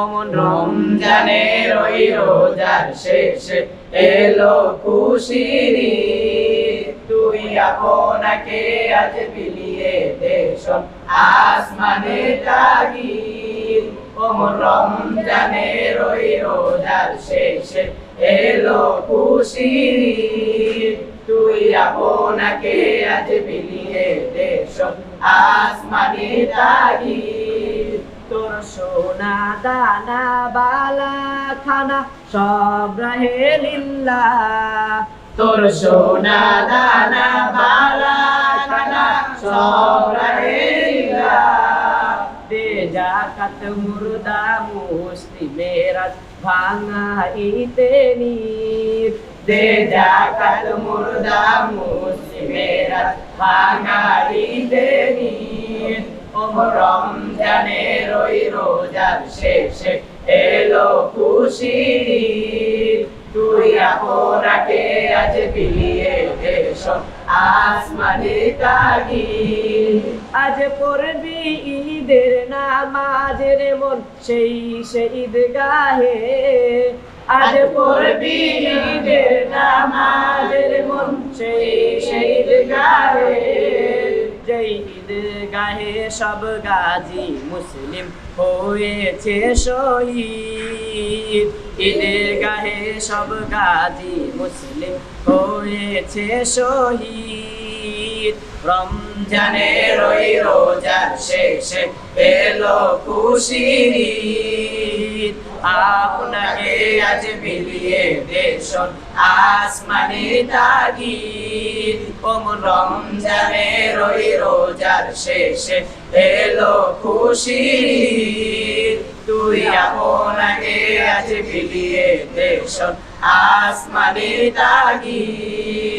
অমন রমজানের ওই রোজার শেষে এলো খুশির। তুই আপনাকে আজ বিলিয়ে দেশ আসমানে তাগিদ ওমর রমজানের ওই রোজার শেষে এলো খুশির। তুই আপনাকে আজ বিলিয়ে দেশ আসমানে তোর সোনা দানা বালা খানা সব রাহে লিল্লা তোর সোনা দানা বালা খানা সব রহিলা দে জাকাত মুর্দা মুসলিমের ভাঙা ইতে নির। দে জাকাত মুর্দা মুসলিমের ভাঙাড়ি দেনি রমজানের ওই রোজার শেষে এলো ঈদ। তুই আপনাকে আজ বিলিয়ে দেশ, আসমানে তাগিদ আজ পড়বি ঈদের নামাজের মন, সেই ঈদ গাহে আজ পড়বি ঈদের নামাজের মন, সেই সব গাজী মুসলিম হয়েছে শহীদ। ঈদের গাহে সব গাজী মুসলিম হয়েছে শহীদ। রমজানের জানের ওই রোজার শেষে এলো খুশি। আপনাকে আজ বিলিয়ে দেশ আসমানে তাগিদ। ওমন রমজানের ওই রোজার শেষে এলো খুশি। তুই আপনাকে আজ বিলিয়ে দেশ আসমানি তাগিদ